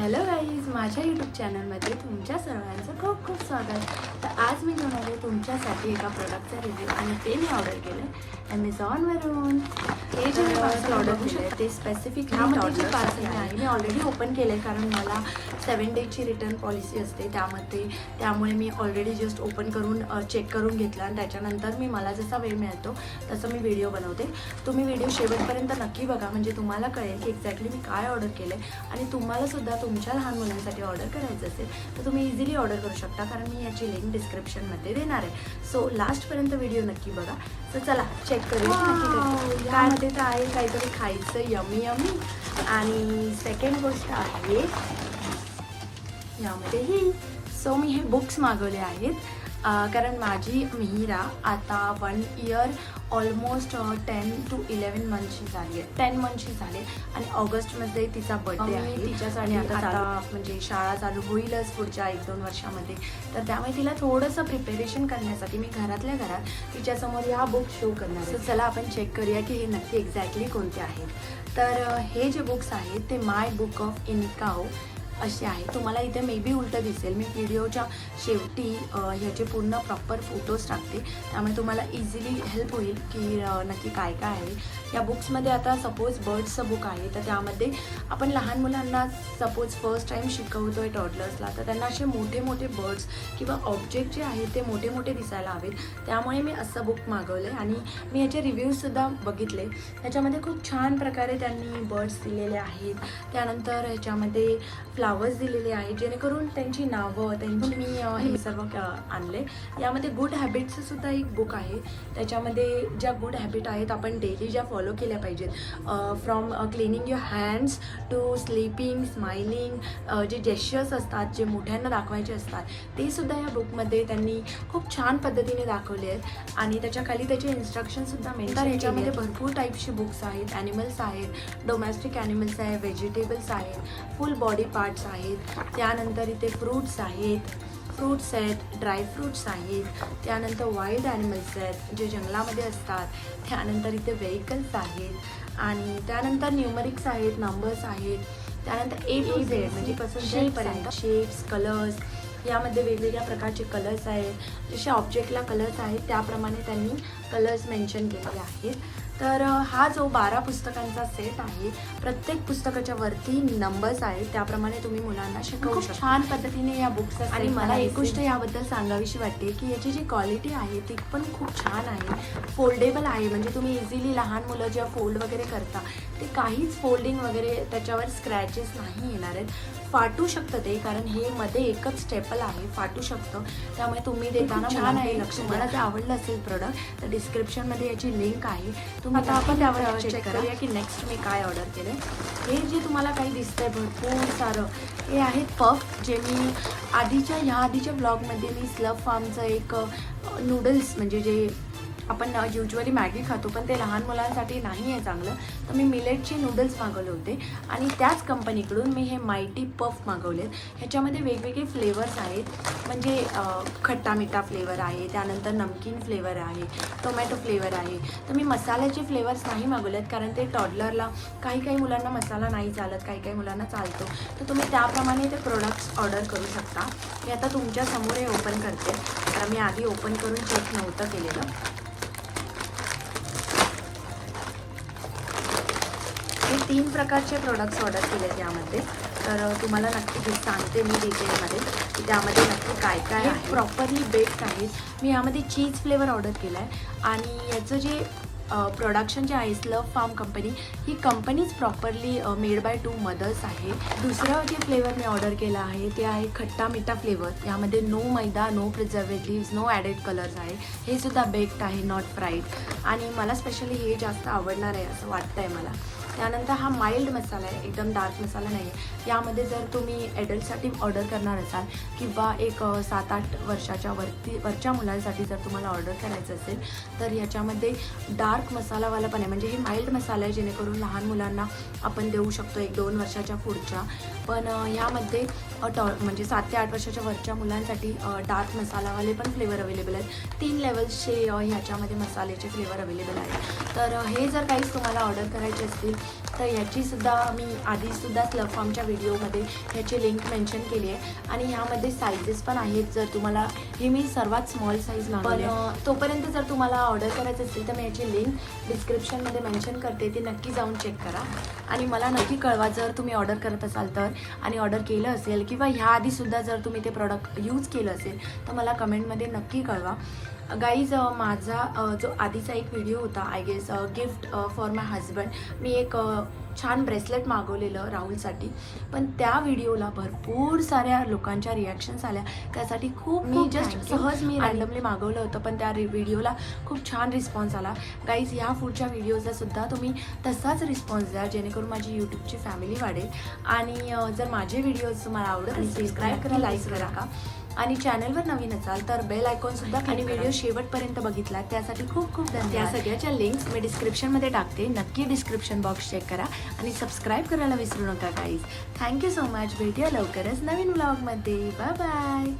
Hello guys माझ्या YouTube चॅनलमध्ये तुमच्या सर्वांचं खूप खूप स्वागत. तर आज मी घेऊन आले तुमच्यासाठी एका प्रोडक्टचा रिव्ह्यू आणि ते मी ऑर्डर केलं ॲमेझॉनवरून हे जे मी पार्सल ऑर्डर केलं आहे ते स्पेसिफिक ह्यामध्ये जे पार्सल आहे मी ऑलरेडी ओपन केलं आहे कारण मला सेवन डेजची रिटर्न पॉलिसी असते त्यामध्ये. त्यामुळे मी ऑलरेडी जस्ट ओपन करून चेक करून घेतलं आणि त्याच्यानंतर मी मला जसा वेळ मिळतो तसं मी व्हिडिओ बनवते. तुम्ही व्हिडिओ शेवटपर्यंत नक्की बघा म्हणजे तुम्हाला कळेल की एक्झॅक्टली मी काय ऑर्डर केलं आहे आणि तुम्हाला सुद्धा तुमच्या लहान मुलांसाठी ऑर्डर करायचं असेल तर तुम्ही इझिली ऑर्डर करू शकता कारण मी याची लिंक डिस्क्रिप्शनमध्ये देणार आहे. सो लास्टपर्यंत व्हिडिओ नक्की बघा. तर चला चेक करूया नक्की करूया. मध्ये तर आहे काहीतरी खायचं यमी यमी. आणि सेकंड गोष्ट आहे यामध्ये ही. सो मी हे बुक्स मागवले आहेत. कारण माझी मिहिरा आता one year almost ten to eleven मंथची झाली आहे. टेन मंथची झाली आणि ऑगस्टमध्ये तिचा बर्थडे आहे. तिच्यासाठी आता आता म्हणजे शाळा चालू होईलच पुढच्या एक दोन वर्षामध्ये. तर त्यामुळे तिला थोडंसं प्रिपेरेशन करण्यासाठी मी घरातल्या घरात तिच्यासमोर ह्या बुक शो करणार आहे. चला आपण चेक करूया की हे नक्की एक्झॅक्टली कोणते आहेत. तर हे जे बुक्स आहेत ते माय बुक ऑफ इनकाओ अशी आहे. तुम्हाला इथे मे बी उलटं दिसेल. मी व्हिडिओच्या शेवटी ह्याचे पूर्ण प्रॉपर फोटोज टाकते. त्यामुळे तुम्हाला इझिली हेल्प होईल की नक्की काय काय आहे. या बुक्समध्ये आता सपोज बर्ड्सचं बुक आहे तर त्यामध्ये आपण लहान मुलांना सपोज फर्स्ट टाईम शिकवतो आहे टॉडलर्सला तर त्यांना असे मोठे मोठे बर्ड्स किंवा ऑब्जेक्ट जे आहेत ते मोठे मोठे दिसायला हवेत. त्यामुळे मी असं बुक मागवलं आहे आणि मी याचे रिव्ह्यूजसुद्धा बघितले. त्याच्यामध्ये खूप छान प्रकारे त्यांनी बर्ड्स दिलेले आहेत. त्यानंतर ह्याच्यामध्ये फ्लावर्स दिलेले आहेत जेणेकरून त्यांची नावं त्यांची मी हे सर्व आणले. यामध्ये गुड हॅबिट्सचं सुद्धा एक बुक आहे. त्याच्यामध्ये ज्या गुड हॅबिट आहेत आपण डेली ज्या फॉलो केल्या पाहिजेत from cleaning your hands to sleeping smiling जे जेस्चर्स असतात जे मोठ्यांना दाखवायचे असतात ते सुद्धा या बुकमध्ये त्यांनी खूप छान पद्धतीने दाखवले आहेत. आणि त्याच्याखाली त्याचे इन्स्ट्रक्शनसुद्धा मेंटर ह्याच्यामध्ये भरपूर टाईपचे बुक्स आहेत. ॲनिमल्स आहेत डोमेस्टिक ॲनिमल्स आहे व्हेजिटेबल्स आहेत फुल बॉडी पार्ट्स आहेत. त्यानंतर इथे फ्रूट्स आहेत. फ्रूट्स आहेत ड्रायफ्रूट्स आहेत. त्यानंतर वाईल्ड ॲनिमल्स आहेत जे जंगलामध्ये असतात. त्यानंतर इथे व्हेकल्स आहेत. आणि त्यानंतर न्यूमरिक्स आहेत नंबर्स आहेत. त्यानंतर ए टू झेड म्हणजे कसं शेपपर्यंत शेप्स कलर्स यामध्ये वेगवेगळ्या प्रकारचे कलर्स आहेत. जसे ऑब्जेक्टला कलर्स आहेत त्याप्रमाणे त्यांनी कलर्स मेन्शन केलेले आहेत. तर हा जो बारा पुस्तकांचा सेट आहे प्रत्येक पुस्तकाच्या वरती नंबर्स आहेत. त्याप्रमाणे तुम्ही मुलांना शिकवू शकता. छान पद्धतीने या बुक्स आणि मला एक गोष्ट याबद्दल सांगावीशी वाटते की याची जी क्वालिटी आहे ती पण खूप छान आहे. फोल्डेबल आहे. म्हणजे तुम्ही इझिली लहान मुलं जेव्हा फोल्ड वगैरे करता ते काहीच फोल्डिंग वगैरे त्याच्यावर स्क्रॅचेस नाही येणार आहेत. फाटू शकतं ते कारण हे मध्ये एकच स्टेपल आहे. फाटू शकतं. त्यामुळे तुम्ही देताना छान आहे. लक्ष मला ते आवडलं असेल प्रोडक्ट तर डिस्क्रिप्शनमध्ये याची लिंक आहे. आता आपण त्यावर चेक करूया की नेक्स्ट मी काय ऑर्डर केलं हे जे तुम्हाला काही दिसतंय भरपूर सारं हे आहेत पफ जे मी आधीच्या ह्या आधीच्या ब्लॉगमध्ये मी स्लव फार्मचं एक नूडल्स म्हणजे जे आपण युजली मॅगी खातो पण ते लहान मुलांसाठी नाही आहे चांगलं. तर मी मिलेटचे नूडल्स मागवले होते. आणि त्याच कंपनीकडून मी हे मायटी पफ मागवलेत. ह्याच्यामध्ये वेगवेगळे फ्लेवर्स आहेत. म्हणजे खट्टा मिठा फ्लेवर आहे त्यानंतर नमकीन फ्लेवर आहे टोमॅटो फ्लेवर आहे. तर मी मसाल्याचे फ्लेवर्स नाही मागवलेत कारण ते टॉडलरला काही काही मुलांना मसाला नाही चालत काही काही मुलांना चालतो. तर तुम्ही त्याप्रमाणे ते प्रोडक्ट्स ऑर्डर करू शकता. मी आता तुमच्यासमोर हे ओपन करते. कारण मी आधी ओपन करून चेक नव्हतं केलेलं. हे तीन प्रकारचे प्रोडक्ट्स ऑर्डर केलेत यामध्ये. तर तुम्हाला नक्की हे सांगते मी डिटेलमध्ये की त्यामध्ये नक्की काय काय आहे. प्रॉपरली बेस्ड आहेत मी यामध्ये चीज फ्लेवर ऑर्डर केला आहे आणि याचं जे प्रोडक्शन जे आहे स्लव फार्म कंपनी ही कंपनीच properly made by two mothers आहे. दुसरं जे फ्लेवर मी ऑर्डर केलं आहे ते आहे खट्टा मिठा फ्लेवर यामध्ये no maida no preservatives no added colours आहे. हे सुद्धा बेक्ड आहे नॉट फ्राईड आणि मला स्पेशली हे जास्त आवडणार आहे असं वाटतं आहे मला. त्यानंतर हा माइल्ड मसाला आहे एकदम डार्क मसाला नाही आहे यामध्ये जर तुम्ही ॲडल्टसाठी ऑर्डर करणार असाल किंवा एक सात आठ वर्षाच्या वरती वरच्या मुलांसाठी जर तुम्हाला ऑर्डर करायचं असेल तर याच्यामध्ये डार्क मसालावाला पण आहे. म्हणजे हे माइल्ड मसाला आहे जेणेकरून लहान मुलांना आपण देऊ शकतो एक दोन वर्षाच्या पुढच्या. पण यामध्ये टॉ म्हणजे सात ते आठ वर्षाच्या वरच्या मुलांसाठी डार्क मसालावाले पण फ्लेवर अवेलेबल आहेत. तीन लेवल्सचे ह्याच्यामध्ये मसाल्याचे फ्लेवर अवेलेबल आहेत. तर हे जर काहीच तुम्हाला ऑर्डर करायचे असतील तर ह्याचीसुद्धा मी आधीसुद्धा स्लफ फॉर्मच्या व्हिडिओमध्ये ह्याची लिंक मेन्शन केली आहे. आणि ह्यामध्ये साईजेस पण आहेत जर तुम्हाला ही मी सर्वात स्मॉल साईज पण तोपर्यंत जर तुम्हाला ऑर्डर करायचं असेल तर मी याची लिंक डिस्क्रिप्शनमध्ये मेन्शन करते. ती नक्की जाऊन चेक करा. आणि मला नक्की कळवा जर तुम्ही ऑर्डर करत असाल तर. आणि ऑर्डर केलं असेल किंवा ह्या आधीसुद्धा जर तुम्ही ते प्रॉडक्ट यूज केलं असेल तर मला कमेंटमध्ये नक्की कळवा. गाईज माझा जो आधीचा एक व्हिडिओ होता I guess gift for my husband मी एक छान ब्रेसलेट मागवलेलं राहुलसाठी. पण त्या व्हिडिओला भरपूर साऱ्या लोकांच्या रिॲक्शन्स आल्या. त्यासाठी खूप मी जस्ट. सहज मी रॅन्डमली मागवलं होतं पण त्या व्हिडिओला खूप छान रिस्पॉन्स आला. गाईज ह्या पुढच्या व्हिडिओजला सुद्धा तुम्ही तसाच रिस्पॉन्स द्या जेणेकरून माझी यूट्यूबची फॅमिली वाढेल. आणि जर माझे व्हिडिओज तुम्हाला आवडत सबस्क्राईब करा लाईक करा. का आणि चॅनलवर नवीन असाल तर बेल आयकॉन सुद्धा आणि व्हिडिओ शेवटपर्यंत बघितला त्यासाठी खूप खूप धन्यवाद. या सगळ्याच्या लिंक्स मी डिस्क्रिप्शनमध्ये टाकते. नक्की डिस्क्रिप्शन बॉक्स चेक करा आणि सबस्क्राईब करायला विसरू नका गाईज थँक्यू सो मच भेटूया लवकरच नवीन ब्लॉगमध्ये बाय बाय